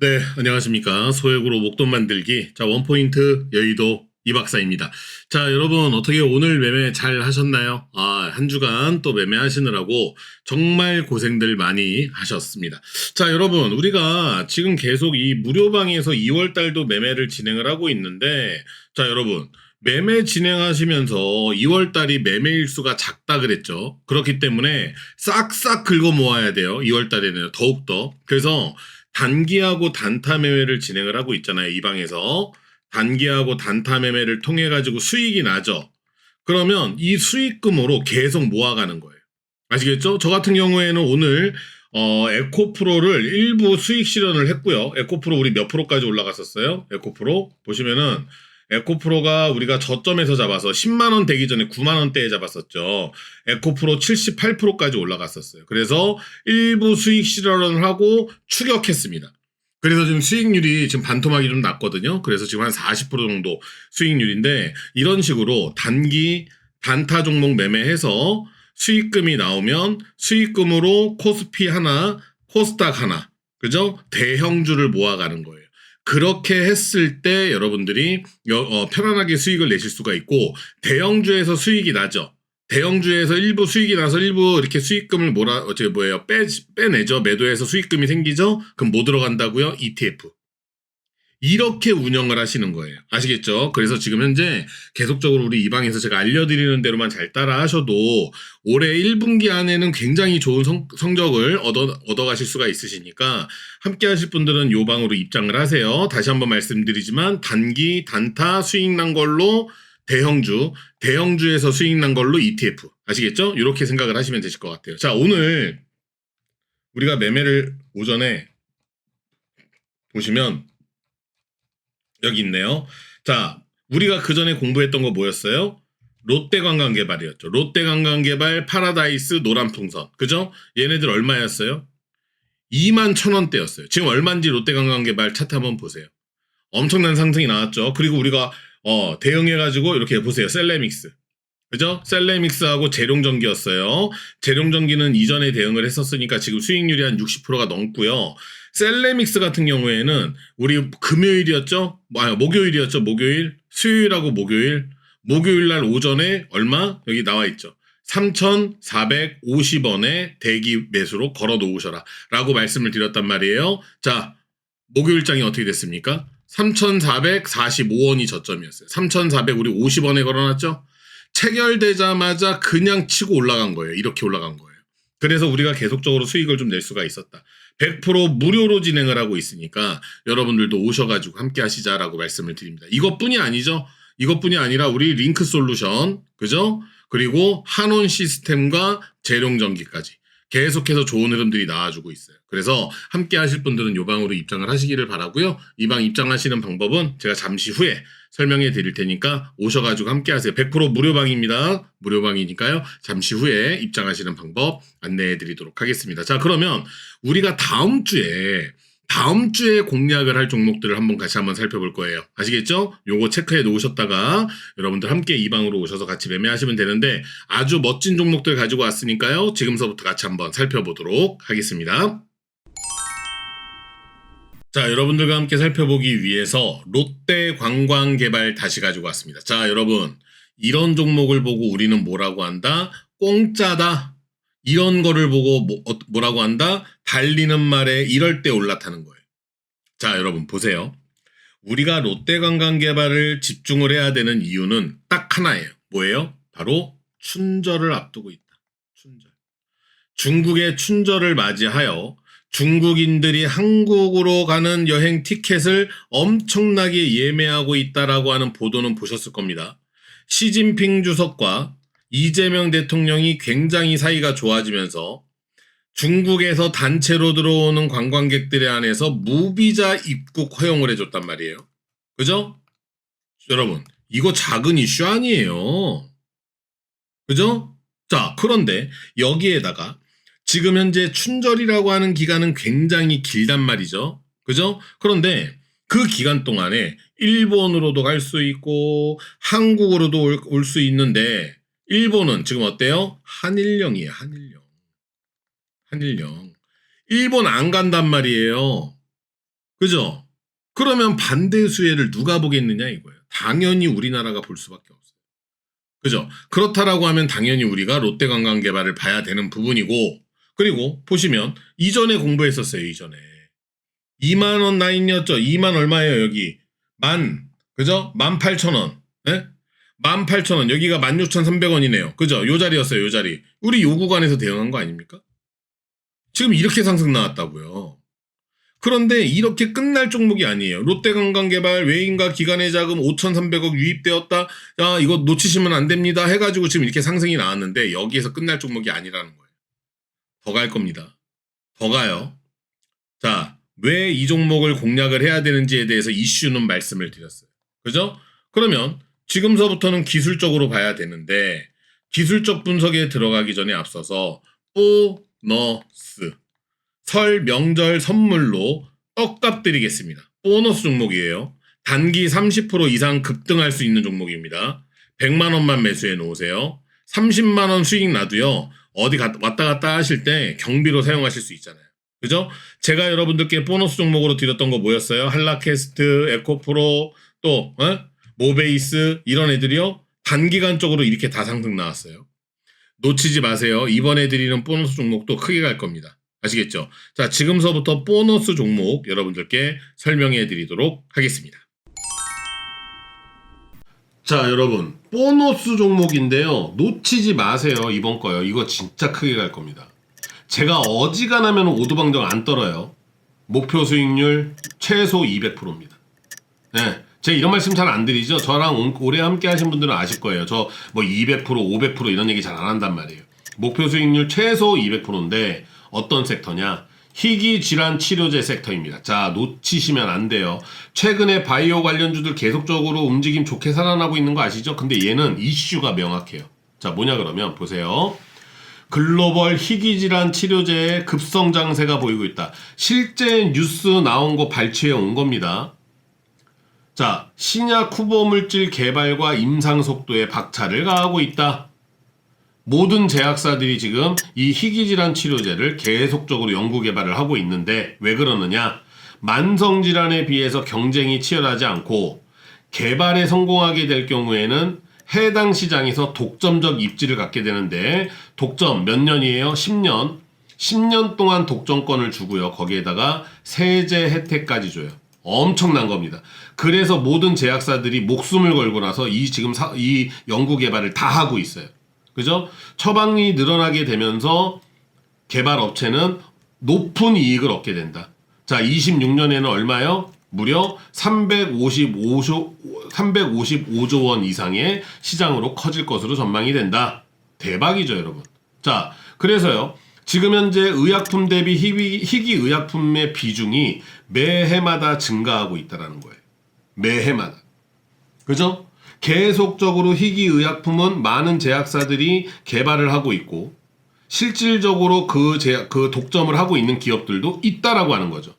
네, 안녕하십니까. 소액으로 목돈 만들기. 자, 원포인트 여의도 이 박사입니다. 자, 여러분, 어떻게 오늘 매매 잘 하셨나요? 아, 한 주간 또 매매하시느라고 정말 고생들 많이 하셨습니다. 자, 여러분, 우리가 지금 계속 이 무료방에서 2월달도 매매를 진행을 하고 있는데, 자, 여러분, 매매 진행하시면서 2월달이 매매 일수가 작다 그랬죠. 그렇기 때문에 싹싹 긁어 모아야 돼요. 2월달에는 더욱더. 그래서 단기하고 단타 매매를 진행을 하고 있잖아요. 이 방에서. 단기하고 단타 매매를 통해 가지고 수익이 나죠. 그러면 이 수익금으로 계속 모아가는 거예요. 아시겠죠? 저 같은 경우에는 오늘 어, 에코프로를 일부 수익 실현을 했고요. 에코프로 우리 몇 프로까지 올라갔었어요? 에코프로 보시면은 에코프로가 우리가 저점에서 잡아서 10만 원 되기 전에 9만 원대에 잡았었죠. 에코프로 78%까지 올라갔었어요. 그래서 일부 수익 실현을 하고 추격했습니다. 그래서 지금 수익률이 지금 반토막이 좀 났거든요. 그래서 지금 한 40% 정도 수익률인데 이런 식으로 단기 단타 종목 매매해서 수익금이 나오면 수익금으로 코스피 하나, 코스닥 하나, 그죠? 대형주를 모아가는 거예요. 그렇게 했을 때 여러분들이 여- 어, 편안하게 수익을 내실 수가 있고 대형주에서 수익이 나죠. 대형주에서 일부 수익이 나서 일부 이렇게 수익금을 몰아 어떻게 뭐예요? 빼 빼내죠. 매도해서 수익금이 생기죠. 그럼 뭐 들어간다고요? ETF 이렇게 운영을 하시는 거예요 아시겠죠 그래서 지금 현재 계속적으로 우리 이 방에서 제가 알려드리는 대로만 잘 따라 하셔도 올해 1분기 안에는 굉장히 좋은 성, 성적을 얻어 얻어가실 수가 있으시니까 함께 하실 분들은 요 방으로 입장을 하세요 다시 한번 말씀드리지만 단기 단타 수익 난 걸로 대형주, 대형주에서 수익 난 걸로 ETF. 아시겠죠? 이렇게 생각을 하시면 되실 것 같아요. 자, 오늘 우리가 매매를 오전에 보시면 여기 있네요. 자, 우리가 그 전에 공부했던 거 뭐였어요? 롯데 관광 개발이었죠. 롯데 관광 개발, 파라다이스, 노란 풍선. 그죠? 얘네들 얼마였어요? 2만 천 원대였어요. 지금 얼마인지 롯데 관광 개발 차트 한번 보세요. 엄청난 상승이 나왔죠. 그리고 우리가 어, 대응해가지고 이렇게 보세요. 셀레믹스. 그죠? 셀레믹스하고 재룡전기였어요. 재룡전기는 이전에 대응을 했었으니까 지금 수익률이 한 60%가 넘고요. 셀레믹스 같은 경우에는 우리 금요일이었죠? 아, 목요일이었죠? 목요일? 수요일하고 목요일? 목요일 날 오전에 얼마? 여기 나와 있죠. 3,450원에 대기 매수로 걸어 놓으셔라. 라고 말씀을 드렸단 말이에요. 자, 목요일장이 어떻게 됐습니까? 3,445원이 저점이었어요. 3,400 우리 50원에 걸어놨죠? 체결되자마자 그냥 치고 올라간 거예요. 이렇게 올라간 거예요. 그래서 우리가 계속적으로 수익을 좀 낼 수가 있었다. 100% 무료로 진행을 하고 있으니까 여러분들도 오셔가지고 함께 하시자라고 말씀을 드립니다. 이것뿐이 아니죠. 이것뿐이 아니라 우리 링크 솔루션, 그죠? 그리고 한온 시스템과 재룡전기까지 계속해서 좋은 흐름들이 나와주고 있어요. 그래서 함께 하실 분들은 요 방으로 입장을 하시기를 바라고요. 이 방 입장하시는 방법은 제가 잠시 후에 설명해 드릴 테니까 오셔가지고 함께 하세요. 100% 무료방입니다. 무료방이니까요. 잠시 후에 입장하시는 방법 안내해 드리도록 하겠습니다. 자, 그러면 우리가 다음 주에 다음 주에 공략을 할 종목들을 한번 같이 한번 살펴볼 거예요. 아시겠죠? 요거 체크해 놓으셨다가 여러분들 함께 이 방으로 오셔서 같이 매매하시면 되는데 아주 멋진 종목들 가지고 왔으니까요. 지금서부터 같이 한번 살펴보도록 하겠습니다. 자, 여러분들과 함께 살펴보기 위해서 롯데 관광 개발 다시 가지고 왔습니다. 자, 여러분. 이런 종목을 보고 우리는 뭐라고 한다? 공짜다. 이런 거를 보고 뭐, 어, 뭐라고 한다? 달리는 말에 이럴 때 올라타는 거예요. 자, 여러분 보세요. 우리가 롯데관광개발을 집중을 해야 되는 이유는 딱 하나예요. 뭐예요? 바로 춘절을 앞두고 있다. 춘절. 중국의 춘절을 맞이하여 중국인들이 한국으로 가는 여행 티켓을 엄청나게 예매하고 있다라고 하는 보도는 보셨을 겁니다. 시진핑 주석과 이재명 대통령이 굉장히 사이가 좋아지면서 중국에서 단체로 들어오는 관광객들에 한해서 무비자 입국 허용을 해줬단 말이에요. 그죠? 여러분, 이거 작은 이슈 아니에요. 그죠? 자, 그런데 여기에다가 지금 현재 춘절이라고 하는 기간은 굉장히 길단 말이죠. 그죠? 그런데 그 기간 동안에 일본으로도 갈 수 있고 한국으로도 올 수 있는데 일본은 지금 어때요? 한일령이에요. 한일령. 한일령. 일본 안 간단 말이에요. 그죠? 그러면 반대 수혜를 누가 보겠느냐 이거예요. 당연히 우리나라가 볼 수밖에 없어요. 그죠? 그렇다라고 하면 당연히 우리가 롯데 관광 개발을 봐야 되는 부분이고 그리고 보시면 이전에 공부했었어요. 이전에 2만 원 라인이었죠. 2만 얼마예요 여기? 만 그죠? 18,000원. 예? 18,000원. 여기가 16,300원이네요. 그죠? 요 자리였어요. 요 자리. 우리 요 구간에서 대응한 거 아닙니까? 지금 이렇게 상승 나왔다고요. 그런데 이렇게 끝날 종목이 아니에요. 롯데관광개발 외인과 기관의 자금 5,300억 유입되었다. 야, 이거 놓치시면 안 됩니다. 해가지고 지금 이렇게 상승이 나왔는데 여기에서 끝날 종목이 아니라는 거예요. 더 갈 겁니다. 더 가요. 자, 왜 이 종목을 공략을 해야 되는지에 대해서 이슈는 말씀을 드렸어요. 그죠? 그러면 지금서부터는 기술적으로 봐야 되는데 기술적 분석에 들어가기 전에 앞서서 보너스 설 명절 선물로 떡값 드리겠습니다. 보너스 종목이에요. 단기 30% 이상 급등할 수 있는 종목입니다. 100만 원만 매수해 놓으세요. 30만 원 수익 나도요. 어디 가- 왔다 갔다 하실 때 경비로 사용하실 수 있잖아요. 그죠? 제가 여러분들께 보너스 종목으로 드렸던 거 뭐였어요? 한라캐스트, 에코프로, 또 어? 모베이스 이런 애들이요. 단기간적으로 이렇게 다 상승 나왔어요. 놓치지 마세요. 이번에 드리는 보너스 종목도 크게 갈 겁니다. 아시겠죠? 자, 지금서부터 보너스 종목 여러분들께 설명해 드리도록 하겠습니다. 자, 여러분. 보너스 종목인데요. 놓치지 마세요. 이번 거요. 이거 진짜 크게 갈 겁니다. 제가 어지간하면 오두방정 안 떨어요. 목표 수익률 최소 200%입니다. 네. 제가 이런 말씀 잘 안 드리죠. 저랑 오- 오래 함께 하신 분들은 아실 거예요. 저 뭐 200%, 500% 이런 얘기 잘 안 한단 말이에요. 목표 수익률 최소 200%인데 어떤 섹터냐? 희귀 질환 치료제 섹터입니다. 자, 놓치시면 안 돼요. 최근에 바이오 관련주들 계속적으로 움직임 좋게 살아나고 있는 거 아시죠? 근데 얘는 이슈가 명확해요. 자, 뭐냐 그러면 보세요. 글로벌 희귀질환 치료제의 급성 장세가 보이고 있다. 실제 뉴스 나온 거 발췌해 온 겁니다. 자, 신약 후보 물질 개발과 임상 속도에 박차를 가하고 있다. 모든 제약사들이 지금 이 희귀질환 치료제를 계속적으로 연구 개발을 하고 있는데 왜 그러느냐? 만성 질환에 비해서 경쟁이 치열하지 않고 개발에 성공하게 될 경우에는 해당 시장에서 독점적 입지를 갖게 되는데 독점 몇 년이에요? 10년. 10년 동안 독점권을 주고요. 거기에다가 세제 혜택까지 줘요. 엄청난 겁니다. 그래서 모든 제약사들이 목숨을 걸고 나서 이 지금 사- 이 연구 개발을 다 하고 있어요. 그죠? 처방이 늘어나게 되면서 개발 업체는 높은 이익을 얻게 된다. 자, 26년에는 얼마요? 무려 355조, 355조 원 이상의 시장으로 커질 것으로 전망이 된다. 대박이죠, 여러분. 자, 그래서요. 지금 현재 의약품 대비 희귀, 희귀 의약품의 비중이 매해마다 증가하고 있다라는 거예요. 매해마다. 그죠? 계속적으로 희귀 의약품은 많은 제약사들이 개발을 하고 있고 실질적으로 그 제약, 그 독점을 하고 있는 기업들도 있다라고 하는 거죠.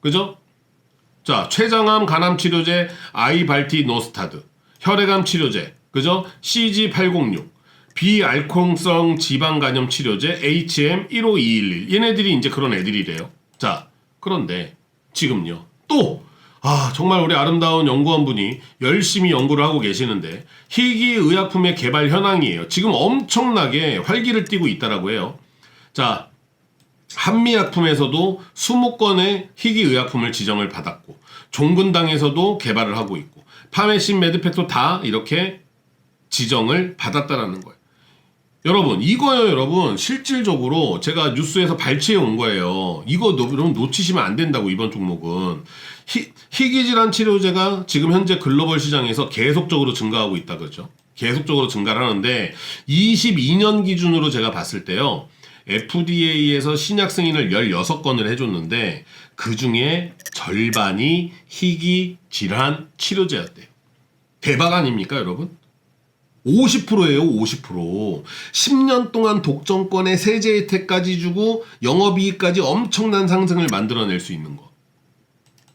그죠? 자, 췌장암 간암 치료제 아이발티 노스타드, 혈액암 치료제, 그죠? CG806, 비알콩성 지방 간염 치료제 HM15211. 얘네들이 이제 그런 애들이래요. 자, 그런데 지금요. 또 아, 정말 우리 아름다운 연구원분이 열심히 연구를 하고 계시는데 희귀 의약품의 개발 현황이에요. 지금 엄청나게 활기를 띠고 있다라고 해요. 자, 한미약품에서도 20건의 희귀 의약품을 지정을 받았고 종근당에서도 개발을 하고 있고 파메신 메드팩도 다 이렇게 지정을 받았다라는 거예요. 여러분 이거요 여러분 실질적으로 제가 뉴스에서 발췌해 온 거예요. 이거 노, 여러분 놓치시면 안 된다고 이번 종목은 희, 희귀질환 치료제가 지금 현재 글로벌 시장에서 계속적으로 증가하고 있다 그죠? 계속적으로 증가를 하는데 22년 기준으로 제가 봤을 때요. FDA에서 신약 승인을 16건을 해줬는데 그 중에 절반이 희귀 질환 치료제였대요. 대박 아닙니까, 여러분? 50%예요, 50%. 10년 동안 독점권에 세제 혜택까지 주고 영업이익까지 엄청난 상승을 만들어낼 수 있는 거.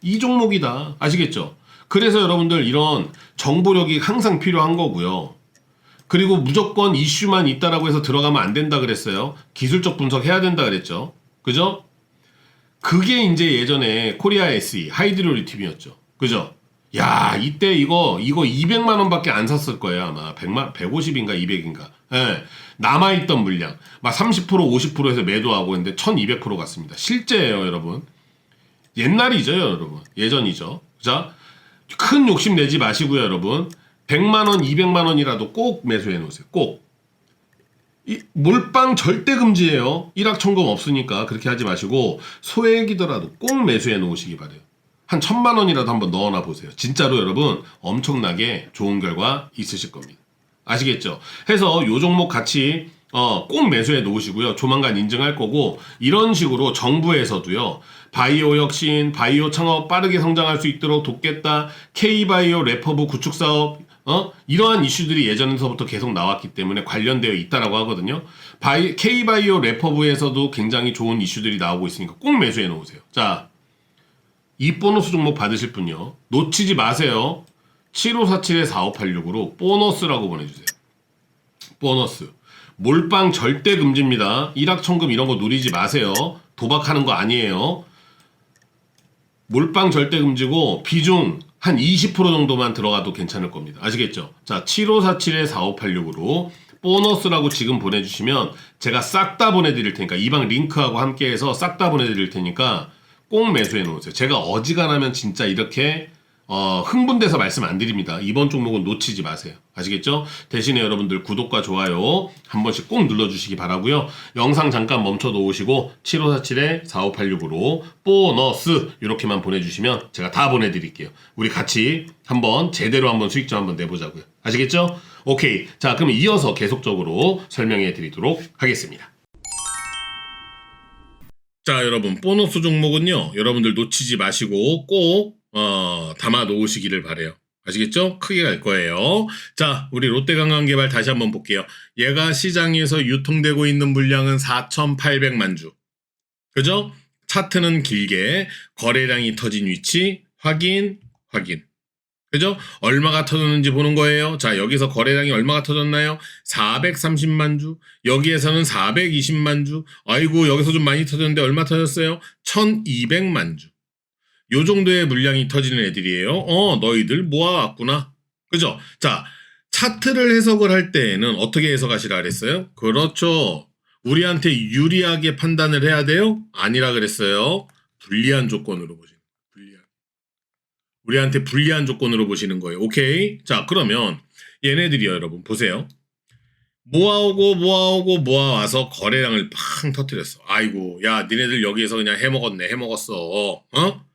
이 종목이다. 아시겠죠? 그래서 여러분들 이런 정보력이 항상 필요한 거고요. 그리고 무조건 이슈만 있다라고 해서 들어가면 안 된다 그랬어요. 기술적 분석 해야 된다 그랬죠. 그죠? 그게 이제 예전에 코리아 SE 하이드로 리튬이었죠. 그죠? 야, 이때 이거 이거 200만 원 밖에 안 샀을 거예요, 아마. 100만 150인가 200인가. 예. 남아 있던 물량. 막 30% 50%에서 매도하고 했는데 1200% 갔습니다. 실제예요, 여러분. 옛날이죠, 여러분. 예전이죠. 자, 큰 욕심 내지 마시고요, 여러분. 100만 원, 200만 원이라도 꼭 매수해 놓으세요. 꼭. 이 몰빵 절대 금지예요. 일확천금 없으니까 그렇게 하지 마시고 소액이더라도 꼭 매수해 놓으시기 바래요. 한 천만 원이라도 한번 넣어놔 보세요. 진짜로 여러분 엄청나게 좋은 결과 있으실 겁니다. 아시겠죠? 해서 요 종목 같이 어, 꼭 매수해 놓으시고요. 조만간 인증할 거고 이런 식으로 정부에서도요. 바이오 혁신, 바이오 창업 빠르게 성장할 수 있도록 돕겠다. K바이오 레퍼브 구축 사업 어? 이러한 이슈들이 예전에서부터 계속 나왔기 때문에 관련되어 있다라고 하거든요. 바이, K바이오 레퍼브에서도 굉장히 좋은 이슈들이 나오고 있으니까 꼭 매수해 놓으세요. 자, 이 보너스 종목 받으실 분요. 놓치지 마세요. 7547-4586으로 보너스라고 보내주세요. 보너스. 몰빵 절대 금지입니다. 일확천금 이런 거 누리지 마세요. 도박하는 거 아니에요. 몰빵 절대 금지고 비중 한 20% 정도만 들어가도 괜찮을 겁니다. 아시겠죠? 자, 7547-4586으로 보너스라고 지금 보내주시면 제가 싹 다 보내드릴 테니까 이 방 링크하고 함께해서 싹 다 보내드릴 테니까 꼭 매수해 놓으세요. 제가 어지간하면 진짜 이렇게 어, 흥분돼서 말씀 안 드립니다. 이번 종목은 놓치지 마세요. 아시겠죠? 대신에 여러분들 구독과 좋아요 한 번씩 꼭 눌러주시기 바라고요. 영상 잠깐 멈춰 놓으시고 7547-4586으로 보너스 이렇게만 보내주시면 제가 다 보내드릴게요. 우리 같이 한번 제대로 한번 수익점 한번 내보자고요. 아시겠죠? 오케이. 자, 그럼 이어서 계속적으로 설명해 드리도록 하겠습니다. 자, 여러분, 보너스 종목은요, 여러분들 놓치지 마시고 꼭, 어, 담아 놓으시기를 바래요 아시겠죠? 크게 갈 거예요. 자, 우리 롯데관광개발 다시 한번 볼게요. 얘가 시장에서 유통되고 있는 물량은 4,800만 주. 그죠? 차트는 길게 거래량이 터진 위치 확인, 확인. 그죠? 얼마가 터졌는지 보는 거예요. 자, 여기서 거래량이 얼마가 터졌나요? 430만 주. 여기에서는 420만 주. 아이고, 여기서 좀 많이 터졌는데 얼마 터졌어요? 1200만 주. 요 정도의 물량이 터지는 애들이에요. 어, 너희들 모아왔구나. 그죠? 자, 차트를 해석을 할 때에는 어떻게 해석하시라 그랬어요? 그렇죠. 우리한테 유리하게 판단을 해야 돼요? 아니라 그랬어요. 불리한 조건으로 보시는. 우리한테 불리한 조건으로 보시는 거예요. 오케이? 자, 그러면 얘네들이요, 여러분. 보세요. 모아오고 모아오고 모아와서 거래량을 팡 터뜨렸어. 아이고, 야, 니네들 여기에서 그냥 해먹었네, 해먹었어. 어?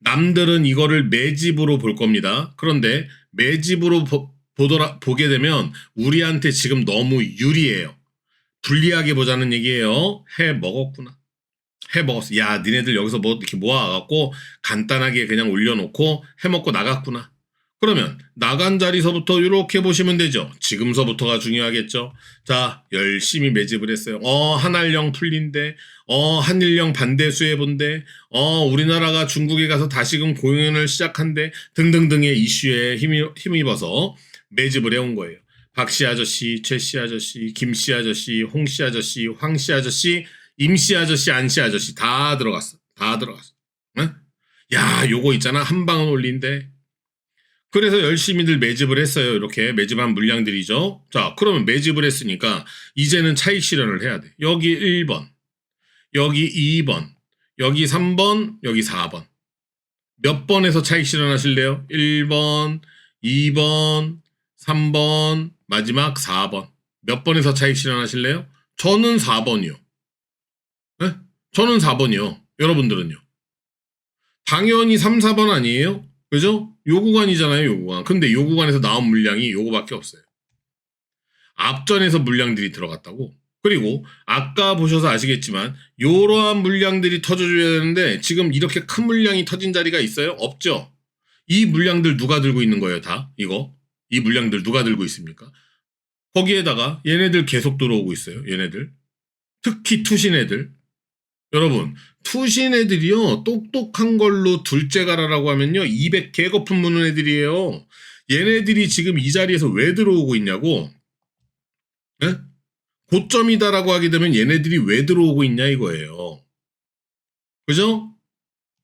남들은 이거를 매집으로 볼 겁니다. 그런데 매집으로 보, 보더라, 보게 되면 우리한테 지금 너무 유리해요. 불리하게 보자는 얘기예요. 해 먹었구나. 해 먹었어. 야, 니네들 여기서 뭐 이렇게 모아갖고 간단하게 그냥 올려놓고 해 먹고 나갔구나. 그러면 나간 자리서부터 이렇게 보시면 되죠. 지금서부터가 중요하겠죠. 자, 열심히 매집을 했어요. 어, 한알령 풀린대. 어, 한일령 반대 수해본대. 어, 우리나라가 중국에 가서 다시금 공연을 시작한대. 등등등의 이슈에 힘이, 힘입어서 매집을 해온 거예요. 박씨 아저씨, 최씨 아저씨, 김씨 아저씨, 홍씨 아저씨, 황씨 아저씨, 임씨 아저씨, 안씨 아저씨 다 들어갔어. 다 들어갔어. 응? 야, 요거 있잖아. 한 방은 올린대. 그래서 열심히들 매집을 했어요. 이렇게 매집한 물량들이죠. 자, 그러면 매집을 했으니까 이제는 차익 실현을 해야 돼. 여기 1번, 여기 2번, 여기 3번, 여기 4번. 몇 번에서 차익 실현하실래요? 1번, 2번, 3번, 마지막 4번. 몇 번에서 차익 실현하실래요? 저는 4번이요. 네? 저는 4번이요. 여러분들은요? 당연히 3, 4번 아니에요? 그죠? 요 구간이잖아요, 요 구간. 근데 요 구간에서 나온 물량이 요거밖에 없어요. 앞전에서 물량들이 들어갔다고. 그리고 아까 보셔서 아시겠지만 요러한 물량들이 터져줘야 되는데 지금 이렇게 큰 물량이 터진 자리가 있어요? 없죠? 이 물량들 누가 들고 있는 거예요, 다? 이거? 이 물량들 누가 들고 있습니까? 거기에다가 얘네들 계속 들어오고 있어요, 얘네들. 특히 투신 애들. 여러분, 투신 애들이요, 똑똑한 걸로 둘째 가라라고 하면요, 200 개 거품 무는 애들이에요. 얘네들이 지금 이 자리에서 왜 들어오고 있냐고, 예? 고점이다라고 하게 되면 얘네들이 왜 들어오고 있냐 이거예요. 그죠?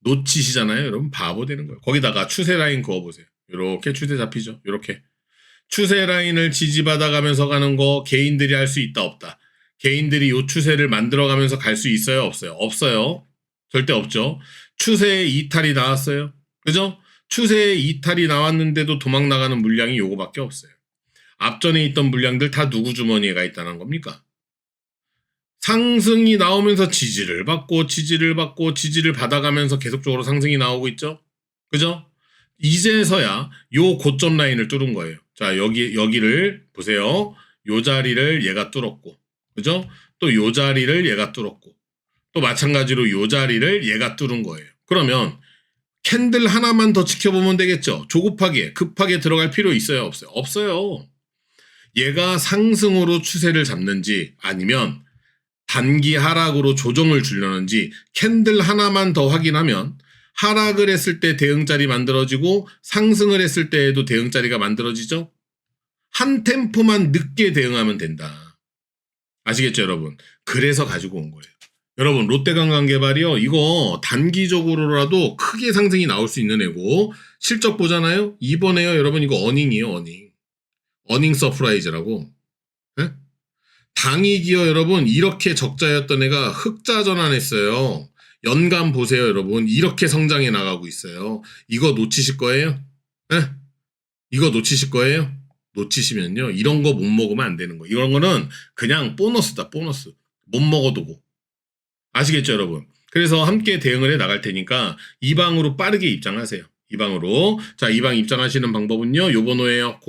놓치시잖아요. 여러분 바보 되는 거예요. 거기다가 추세 라인 그어 보세요. 이렇게 추세 잡히죠. 이렇게 추세 라인을 지지받아 가면서 가는 거 개인들이 할 수 있다 없다. 개인들이 요 추세를 만들어 가면서 갈 수 있어요 없어요? 없어요. 절대 없죠. 추세의 이탈이 나왔어요. 그죠? 추세의 이탈이 나왔는데도 도망 나가는 물량이 요거밖에 없어요. 앞전에 있던 물량들 다 누구 주머니에 가 있다는 겁니까? 상승이 나오면서 지지를 받고 지지를 받고 지지를 받아가면서 계속적으로 상승이 나오고 있죠. 그죠? 이제서야 요 고점 라인을 뚫은 거예요. 자, 여기 여기를 보세요. 요 자리를 얘가 뚫었고. 그죠? 또 요 자리를 얘가 뚫었고. 또 마찬가지로 요 자리를 얘가 뚫은 거예요. 그러면 캔들 하나만 더 지켜보면 되겠죠. 조급하게 급하게 들어갈 필요 있어요, 없어요? 없어요. 얘가 상승으로 추세를 잡는지 아니면 단기 하락으로 조정을 주려는지 캔들 하나만 더 확인하면 하락을 했을 때 대응자리 만들어지고 상승을 했을 때에도 대응자리가 만들어지죠. 한 템포만 늦게 대응하면 된다. 아시겠죠, 여러분? 그래서 가지고 온 거예요. 여러분, 롯데관광개발이요. 이거 단기적으로라도 크게 상승이 나올 수 있는 애고 실적 보잖아요. 이번에요, 여러분 이거 어닝이에요, 어닝. 어닝 서프라이즈라고. 예? 당이기어 여러분 이렇게 적자였던 애가 흑자 전환했어요. 연간 보세요, 여러분. 이렇게 성장해 나가고 있어요. 이거 놓치실 거예요? 예? 이거 놓치실 거예요? 놓치시면요. 이런 거 못 먹으면 안 되는 거. 이런 거는 그냥 보너스다, 보너스. 못 먹어두고. 아시겠죠, 여러분? 그래서 함께 대응을 해 나갈 테니까 이 방으로 빠르게 입장하세요. 이 방으로. 자, 이 방 입장하시는 방법은요. 요 번호예요.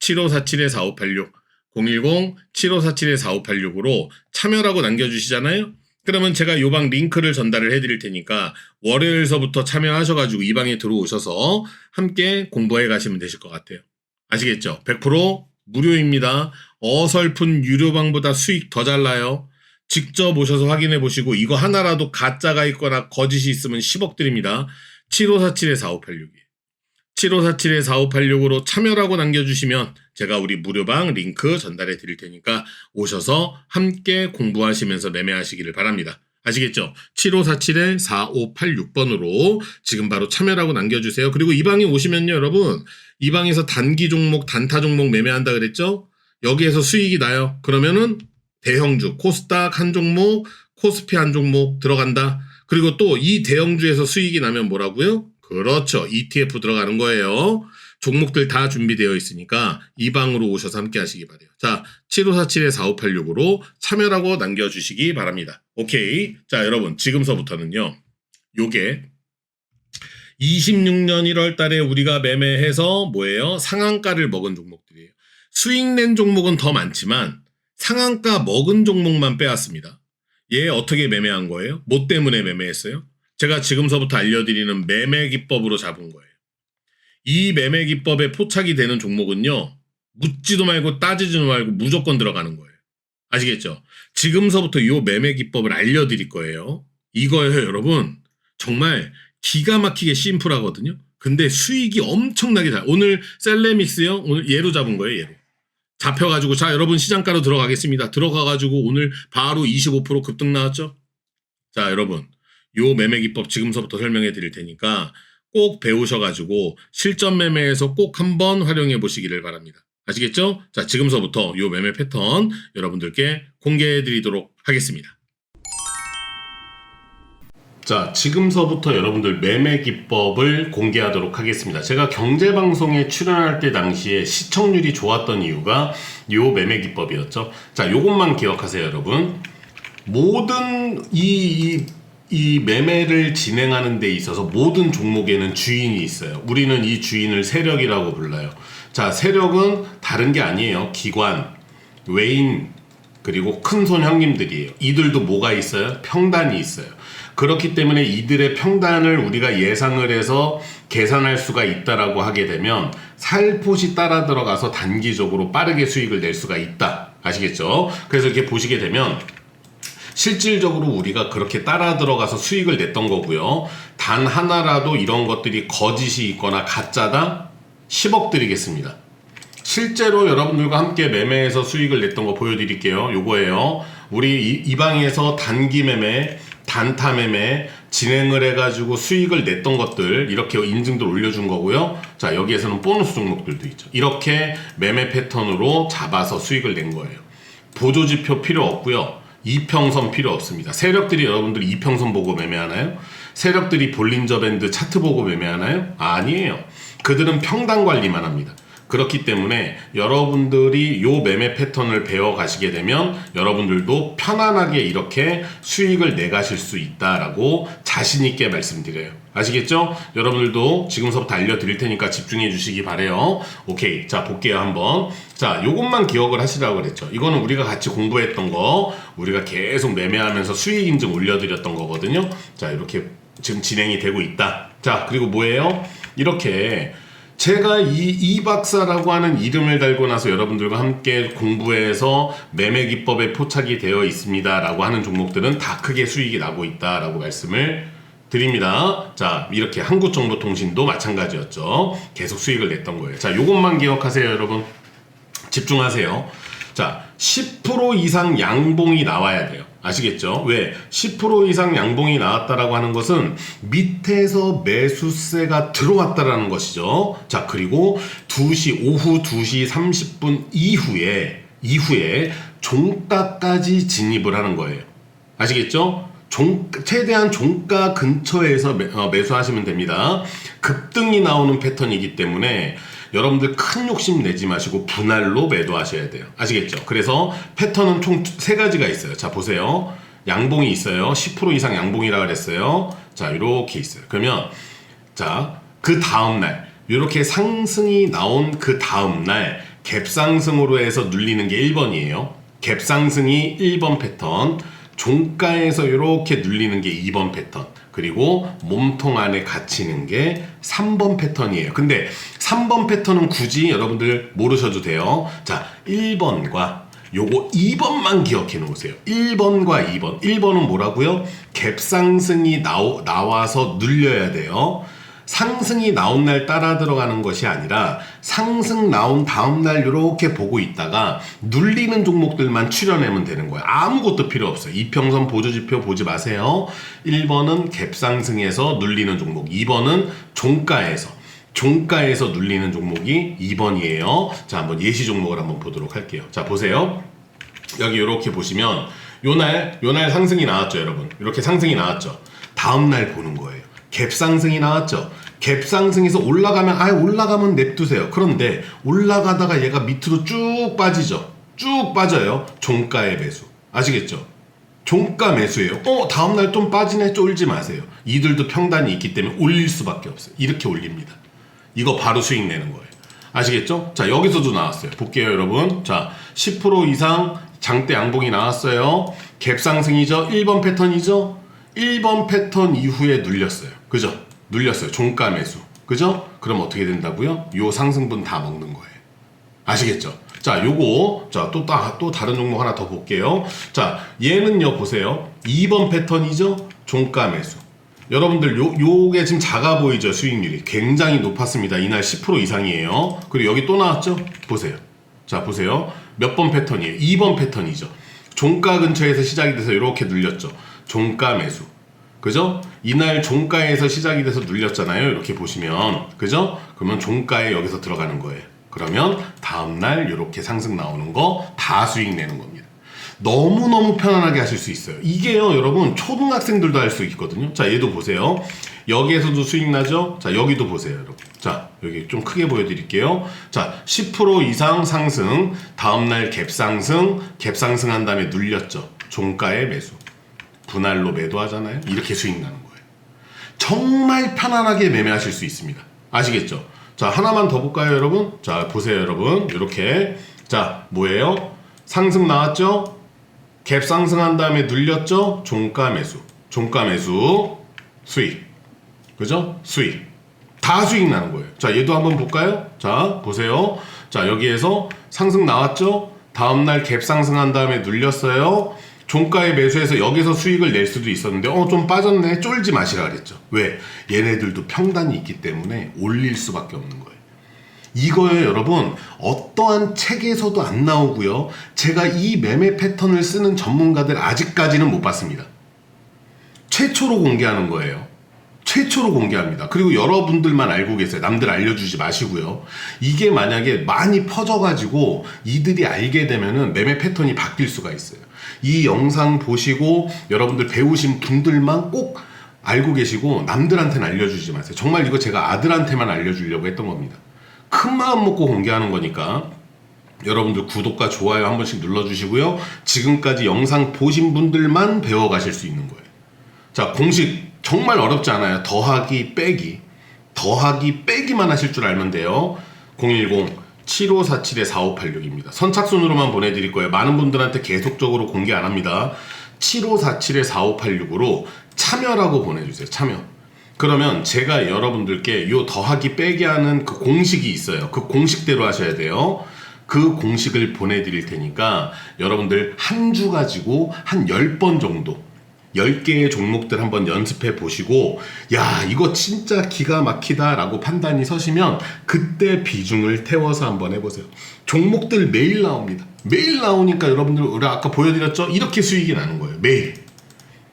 010-7547-4586. 010-7547-4586으로 참여라고 남겨주시잖아요. 그러면 제가 요 방 링크를 전달을 해드릴 테니까 월요일서부터 참여하셔가지고 이 방에 들어오셔서 함께 공부해 가시면 되실 것 같아요. 아시겠죠? 100% 무료입니다. 어설픈 유료방보다 수익 더 잘 나요. 직접 오셔서 확인해 보시고 이거 하나라도 가짜가 있거나 거짓이 있으면 10억 드립니다. 7547-4586이. 7547-4586으로 참여라고 남겨주시면 제가 우리 무료방 링크 전달해 드릴 테니까 오셔서 함께 공부하시면서 매매하시기를 바랍니다. 아시겠죠? 7547-4586번으로 지금 바로 참여라고 남겨주세요. 그리고 이 방에 오시면요, 여러분. 이 방에서 단기 종목, 단타 종목 매매한다 그랬죠? 여기에서 수익이 나요. 그러면은 대형주, 코스닥 한 종목, 코스피 한 종목 들어간다. 그리고 또 이 대형주에서 수익이 나면 뭐라고요? 그렇죠. ETF 들어가는 거예요. 종목들 다 준비되어 있으니까 이 방으로 오셔서 함께 하시기 바래요. 자, 7547-4586으로 참여라고 남겨주시기 바랍니다. 오케이. 자, 여러분, 지금서부터는요, 요게 26년 1월 달에 우리가 매매해서 뭐예요? 상한가를 먹은 종목들이에요. 수익 낸 종목은 더 많지만 상한가 먹은 종목만 빼왔습니다. 얘 어떻게 매매한 거예요? 뭐 때문에 매매했어요? 제가 지금서부터 알려드리는 매매 기법으로 잡은 거예요. 이 매매 기법에 포착이 되는 종목은요, 묻지도 말고 따지지도 말고 무조건 들어가는 거예요. 아시겠죠? 지금서부터 이 매매 기법을 알려드릴 거예요. 이거예요, 여러분. 정말 기가 막히게 심플하거든요. 근데 수익이 엄청나게 잘. 오늘 셀레믹스요? 오늘 얘로 잡은 거예요, 얘로. 잡혀가지고, 자, 여러분 시장가로 들어가겠습니다. 들어가가지고 오늘 바로 25% 급등 나왔죠? 자, 여러분. 요 매매 기법 지금서부터 설명해 드릴 테니까 꼭 배우셔가지고 실전 매매에서 꼭 한번 활용해 보시기를 바랍니다. 아시겠죠? 자, 지금서부터 요 매매 패턴 여러분들께 공개해 드리도록 하겠습니다. 자, 지금서부터 여러분들 매매 기법을 공개하도록 하겠습니다. 제가 경제 방송에 출연할 때 당시에 시청률이 좋았던 이유가 요 매매 기법이었죠. 자, 요것만 기억하세요, 여러분. 모든 이, 이, 이 매매를 진행하는 데 있어서 모든 종목에는 주인이 있어요. 우리는 이 주인을 세력이라고 불러요. 자, 세력은 다른 게 아니에요. 기관, 외인, 그리고 큰손 형님들이에요. 이들도 뭐가 있어요? 평단이 있어요. 그렇기 때문에 이들의 평단을 우리가 예상을 해서 계산할 수가 있다라고 하게 되면 살포시 따라 들어가서 단기적으로 빠르게 수익을 낼 수가 있다. 아시겠죠? 그래서 이렇게 보시게 되면 실질적으로 우리가 그렇게 따라 들어가서 수익을 냈던 거고요. 단 하나라도 이런 것들이 거짓이 있거나 가짜다? 10억 드리겠습니다. 실제로 여러분들과 함께 매매해서 수익을 냈던 거 보여드릴게요. 요거예요. 우리 이, 이 방에서 단기 매매, 단타 매매, 진행을 해가지고 수익을 냈던 것들 이렇게 인증들 올려준 거고요. 자 여기에서는 보너스 종목들도 있죠. 이렇게 매매 패턴으로 잡아서 수익을 낸 거예요. 보조지표 필요 없고요. 이평선 필요 없습니다. 세력들이 여러분들이 이평선 보고 매매하나요? 세력들이 볼린저 밴드 차트 보고 매매하나요? 아니에요. 그들은 평단 관리만 합니다. 그렇기 때문에 여러분들이 요 매매 패턴을 배워 가시게 되면 여러분들도 편안하게 이렇게 수익을 내 가실 수 있다라고 자신 있게 말씀드려요. 아시겠죠? 여러분들도 지금서부터 알려드릴 테니까 집중해 주시기 바래요. 오케이. 자, 볼게요, 한번. 자, 요것만 기억을 하시라고 그랬죠. 이거는 우리가 같이 공부했던 거, 우리가 계속 매매하면서 수익 인증 올려드렸던 거거든요. 자, 이렇게 지금 진행이 되고 있다. 자, 그리고 뭐예요? 이렇게 제가 이, 이 박사라고 하는 이름을 달고 나서 여러분들과 함께 공부해서 매매 기법에 포착이 되어 있습니다 라고 하는 종목들은 다 크게 수익이 나고 있다 라고 말씀을 드립니다. 자, 이렇게 한국정보통신도 마찬가지였죠. 계속 수익을 냈던 거예요. 자, 요것만 기억하세요, 여러분. 집중하세요. 자, 10% 이상 양봉이 나와야 돼요. 아시겠죠? 왜? 10% 이상 양봉이 나왔다라고 하는 것은 밑에서 매수세가 들어왔다라는 것이죠. 자, 그리고 2시, 오후 2시 30분 이후에, 이후에 종가까지 진입을 하는 거예요. 아시겠죠? 종, 최대한 종가 근처에서 매, 어, 매수하시면 됩니다. 급등이 나오는 패턴이기 때문에 여러분들 큰 욕심 내지 마시고 분할로 매도하셔야 돼요. 아시겠죠? 그래서 패턴은 총 세 가지가 있어요. 자, 보세요. 양봉이 있어요. 10% 이상 양봉이라 그랬어요. 자, 이렇게 있어요. 그러면 자, 그 다음 날 이렇게 상승이 나온 그 다음 날 갭상승으로 해서 눌리는 게 1번이에요. 갭상승이 1번 패턴, 종가에서 이렇게 눌리는 게 2번 패턴, 그리고 몸통 안에 갇히는 게 3번 패턴이에요. 근데 3번 패턴은 굳이 여러분들 모르셔도 돼요. 자, 1번과 요거 2번만 기억해 놓으세요. 1번과 2번. 1번은 뭐라고요? 갭상승이 나오, 나와서 눌려야 돼요. 상승이 나온 날 따라 들어가는 것이 아니라 상승 나온 다음 날 이렇게 보고 있다가 눌리는 종목들만 추려내면 되는 거예요. 아무것도 필요 없어요. 이평선 보조지표 보지 마세요. 1번은 갭상승에서 눌리는 종목, 2번은 종가에서 종가에서 눌리는 종목이 2번이에요. 자, 한번 예시 종목을 한번 보도록 할게요. 자, 보세요. 여기 이렇게 보시면 요날 요날 상승이 나왔죠, 여러분. 이렇게 상승이 나왔죠. 다음 날 보는 거예요. 갭 상승이 나왔죠. 갭 상승에서 올라가면 아 올라가면 냅두세요. 그런데 올라가다가 얘가 밑으로 쭉 빠지죠. 쭉 빠져요. 종가의 매수. 아시겠죠? 종가 매수예요. 어, 다음 날 좀 빠지네 쫄지 마세요. 이들도 평단이 있기 때문에 올릴 수밖에 없어요. 이렇게 올립니다. 이거 바로 수익 내는 거예요. 아시겠죠? 자, 여기서도 나왔어요. 볼게요, 여러분. 자, 10% 이상 장대 양봉이 나왔어요. 갭 상승이죠. 1번 패턴이죠. 1번 패턴 이후에 눌렸어요. 그죠? 눌렸어요. 종가 매수. 그죠? 그럼 어떻게 된다고요? 요 상승분 다 먹는 거예요. 아시겠죠? 자, 요거, 자, 또, 따, 또 다른 종목 하나 더 볼게요. 자, 얘는요, 보세요. 2번 패턴이죠? 종가 매수. 여러분들, 요, 요게 지금 작아 보이죠? 수익률이. 굉장히 높았습니다. 이날 10% 이상이에요. 그리고 여기 또 나왔죠? 보세요. 자, 보세요. 몇 번 패턴이에요? 2번 패턴이죠. 종가 근처에서 시작이 돼서 이렇게 눌렸죠. 종가 매수. 그죠? 이날 종가에서 시작이 돼서 눌렸잖아요. 이렇게 보시면. 그죠? 그러면 종가에 여기서 들어가는 거예요. 그러면 다음날 이렇게 상승 나오는 거 다 수익 내는 겁니다. 너무너무 편안하게 하실 수 있어요. 이게요, 여러분, 초등학생들도 할 수 있거든요. 자, 얘도 보세요. 여기에서도 수익 나죠? 자, 여기도 보세요, 여러분. 자, 여기 좀 크게 보여드릴게요. 자, 10% 이상 상승, 다음날 갭 상승, 갭 상승한 다음에 눌렸죠. 종가의 매수. 분할로 매도하잖아요. 이렇게 수익 나는 거예요. 정말 편안하게 매매하실 수 있습니다. 아시겠죠? 자, 하나만 더 볼까요, 여러분? 자, 보세요, 여러분. 이렇게. 자, 뭐예요? 상승 나왔죠? 갭 상승한 다음에 눌렸죠? 종가 매수. 종가 매수. 수익. 그죠? 수익. 다 수익 나는 거예요. 자, 얘도 한번 볼까요? 자, 보세요. 자, 여기에서 상승 나왔죠? 다음날 갭 상승한 다음에 눌렸어요. 종가에 매수해서 여기서 수익을 낼 수도 있었는데, 어, 좀 빠졌네. 쫄지 마시라 그랬죠. 왜? 얘네들도 평단이 있기 때문에 올릴 수밖에 없는 거예요. 이거요, 여러분. 어떠한 책에서도 안 나오고요. 제가 이 매매 패턴을 쓰는 전문가들 아직까지는 못 봤습니다. 최초로 공개하는 거예요. 최초로 공개합니다. 그리고 여러분들만 알고 계세요. 남들 알려주지 마시고요. 이게 만약에 많이 퍼져가지고 이들이 알게 되면은 매매 패턴이 바뀔 수가 있어요. 이 영상 보시고 여러분들 배우신 분들만 꼭 알고 계시고 남들한테는 알려주지 마세요. 정말 이거 제가 아들한테만 알려주려고 했던 겁니다. 큰 마음 먹고 공개하는 거니까 여러분들 구독과 좋아요 한 번씩 눌러주시고요. 지금까지 영상 보신 분들만 배워가실 수 있는 거예요. 자, 공식 정말 어렵지 않아요. 더하기, 빼기. 더하기, 빼기만 하실 줄 알면 돼요. 010-7547-4586입니다. 선착순으로만 보내드릴 거예요. 많은 분들한테 계속적으로 공개 안 합니다. 7547-4586으로 참여라고 보내주세요. 참여. 그러면 제가 여러분들께 요 더하기 빼기 하는 그 공식이 있어요. 그 공식대로 하셔야 돼요. 그 공식을 보내드릴 테니까 여러분들 한 주 가지고 한 10번 정도 10개의 종목들 한번 연습해 보시고 야 이거 진짜 기가 막히다 라고 판단이 서시면 그때 비중을 태워서 한번 해보세요 종목들 매일 나옵니다 매일 나오니까 여러분들 우리 아까 보여드렸죠 이렇게 수익이 나는 거예요 매일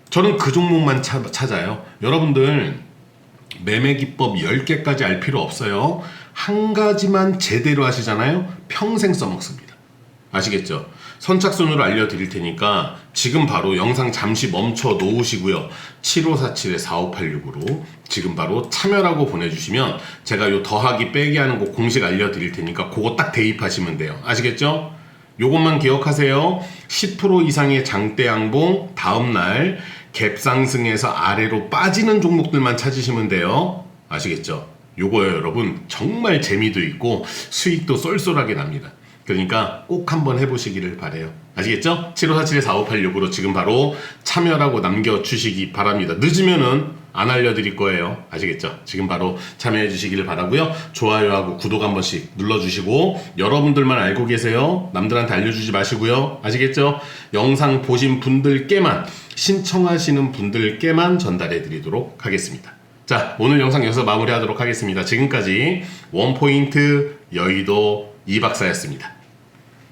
저는 그 종목만 차- 찾아요 여러분들 매매 기법 10개까지 알 필요 없어요. 한 가지만 제대로 하시잖아요. 평생 써먹습니다. 아시겠죠? 선착순으로 알려드릴 테니까 지금 바로 영상 잠시 멈춰 놓으시고요. 7547-4586으로 지금 바로 참여라고 보내주시면 제가 요 더하기 빼기 하는 거 공식 알려드릴 테니까 그거 딱 대입하시면 돼요. 아시겠죠? 요것만 기억하세요. 10% 이상의 장대 양봉 다음날 갭 상승에서 아래로 빠지는 종목들만 찾으시면 돼요. 아시겠죠? 요거요 여러분 정말 재미도 있고 수익도 쏠쏠하게 납니다. 그러니까 꼭 한번 해보시기를 바래요. 아시겠죠? 7547-4586 으로 지금 바로 참여라고 남겨주시기 바랍니다. 늦으면은 안 알려드릴 거예요. 아시겠죠? 지금 바로 참여해 주시기를 바라고요. 좋아요하고 구독 한 번씩 눌러주시고 여러분들만 알고 계세요. 남들한테 알려주지 마시고요. 아시겠죠? 영상 보신 분들께만 신청하시는 분들께만 전달해 드리도록 하겠습니다. 자, 오늘 영상 여기서 마무리하도록 하겠습니다. 지금까지 원포인트 여의도 이박사였습니다.